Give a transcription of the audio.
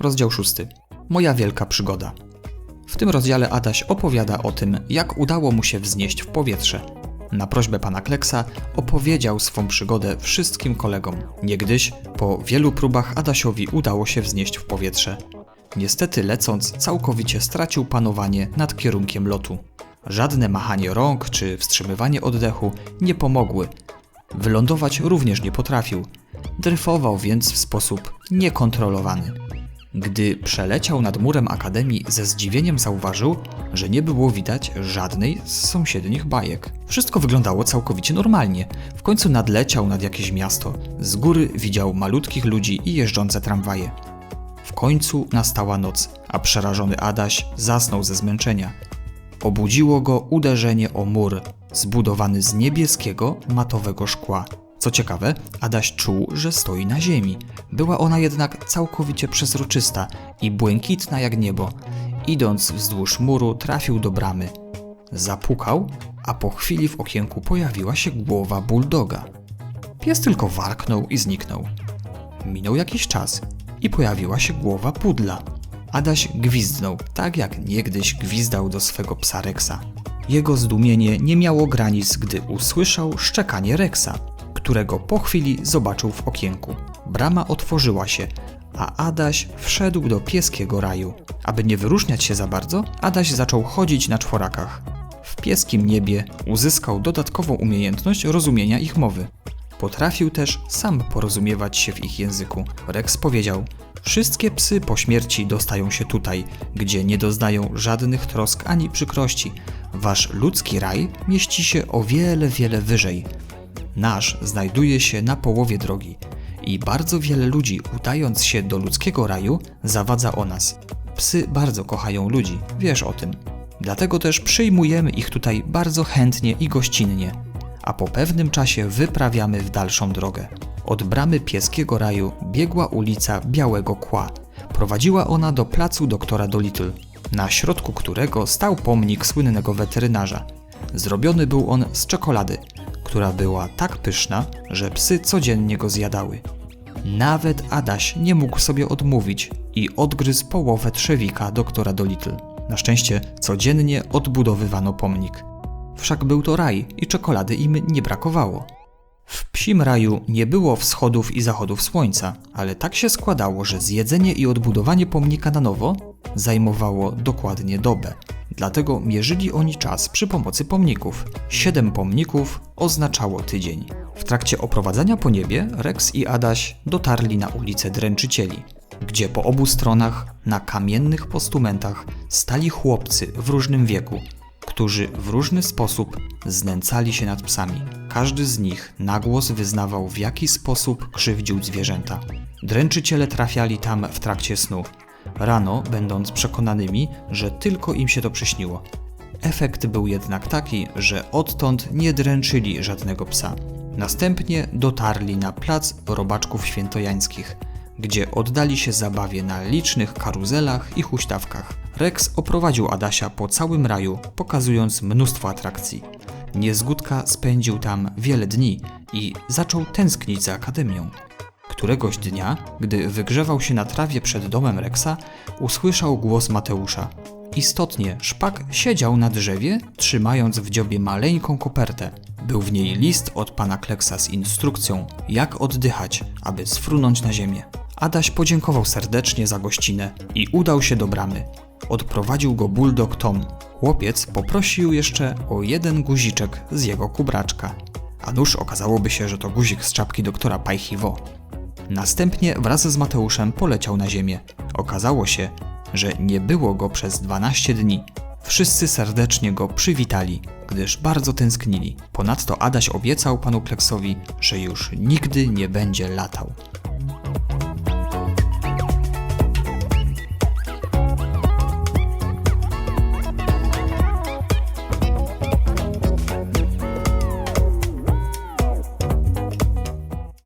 Rozdział 6. Moja wielka przygoda. W tym rozdziale Adaś opowiada o tym, jak udało mu się wznieść w powietrze. Na prośbę pana Kleksa opowiedział swą przygodę wszystkim kolegom. Niegdyś, po wielu próbach Adasiowi udało się wznieść w powietrze. Niestety lecąc, całkowicie stracił panowanie nad kierunkiem lotu. Żadne machanie rąk czy wstrzymywanie oddechu nie pomogły. Wylądować również nie potrafił. Dryfował więc w sposób niekontrolowany. Gdy przeleciał nad murem akademii, ze zdziwieniem zauważył, że nie było widać żadnej z sąsiednich bajek. Wszystko wyglądało całkowicie normalnie. W końcu nadleciał nad jakieś miasto. Z góry widział malutkich ludzi i jeżdżące tramwaje. W końcu nastała noc, a przerażony Adaś zasnął ze zmęczenia. Obudziło go uderzenie o mur, zbudowany z niebieskiego, matowego szkła. Co ciekawe, Adaś czuł, że stoi na ziemi. Była ona jednak całkowicie przezroczysta i błękitna jak niebo. Idąc wzdłuż muru, trafił do bramy. Zapukał, a po chwili w okienku pojawiła się głowa bulldoga. Pies tylko warknął i zniknął. Minął jakiś czas i pojawiła się głowa pudla. Adaś gwizdnął, tak jak niegdyś gwizdał do swego psa Rexa. Jego zdumienie nie miało granic, gdy usłyszał szczekanie Rexa, którego po chwili zobaczył w okienku. Brama otworzyła się, a Adaś wszedł do pieskiego raju. Aby nie wyróżniać się za bardzo, Adaś zaczął chodzić na czworakach. W pieskim niebie uzyskał dodatkową umiejętność rozumienia ich mowy. Potrafił też sam porozumiewać się w ich języku. Rex powiedział: Wszystkie psy po śmierci dostają się tutaj, gdzie nie doznają żadnych trosk ani przykrości. Wasz ludzki raj mieści się o wiele, wiele wyżej. Nasz znajduje się na połowie drogi i bardzo wiele ludzi, udając się do ludzkiego raju, zawadza o nas. Psy bardzo kochają ludzi, wiesz o tym. Dlatego też przyjmujemy ich tutaj bardzo chętnie i gościnnie, a po pewnym czasie wyprawiamy w dalszą drogę. Od bramy pieskiego raju biegła ulica Białego Kła. Prowadziła ona do placu doktora Dolittle, na środku którego stał pomnik słynnego weterynarza. Zrobiony był on z czekolady, która była tak pyszna, że psy codziennie go zjadały. Nawet Adaś nie mógł sobie odmówić i odgryzł połowę trzewika doktora Dolittle. Na szczęście codziennie odbudowywano pomnik. Wszak był to raj i czekolady im nie brakowało. W psim raju nie było wschodów i zachodów słońca, ale tak się składało, że zjedzenie i odbudowanie pomnika na nowo zajmowało dokładnie dobę. Dlatego mierzyli oni czas przy pomocy pomników. Siedem pomników oznaczało tydzień. W trakcie oprowadzania po niebie Rex i Adaś dotarli na ulicę Dręczycieli, gdzie po obu stronach na kamiennych postumentach stali chłopcy w różnym wieku, którzy w różny sposób znęcali się nad psami. Każdy z nich na głos wyznawał, w jaki sposób krzywdził zwierzęta. Dręczyciele trafiali tam w trakcie snu, rano będąc przekonanymi, że tylko im się to przyśniło. Efekt był jednak taki, że odtąd nie dręczyli żadnego psa. Następnie dotarli na plac robaczków świętojańskich, gdzie oddali się zabawie na licznych karuzelach i huśtawkach. Rex oprowadził Adasia po całym raju, pokazując mnóstwo atrakcji. Niezgódka spędził tam wiele dni i zaczął tęsknić za akademią. Któregoś dnia, gdy wygrzewał się na trawie przed domem Rexa, usłyszał głos Mateusza. Istotnie, szpak siedział na drzewie, trzymając w dziobie maleńką kopertę. Był w niej list od pana Kleksa z instrukcją, jak oddychać, aby sfrunąć na ziemię. Adaś podziękował serdecznie za gościnę i udał się do bramy. Odprowadził go bulldog Tom. Chłopiec poprosił jeszcze o jeden guziczek z jego kubraczka. A nuż okazałoby się, że to guzik z czapki doktora Pajchiwo. Następnie wraz z Mateuszem poleciał na ziemię. Okazało się, że nie było go przez 12 dni. Wszyscy serdecznie go przywitali, gdyż bardzo tęsknili. Ponadto Adaś obiecał panu Kleksowi, że już nigdy nie będzie latał.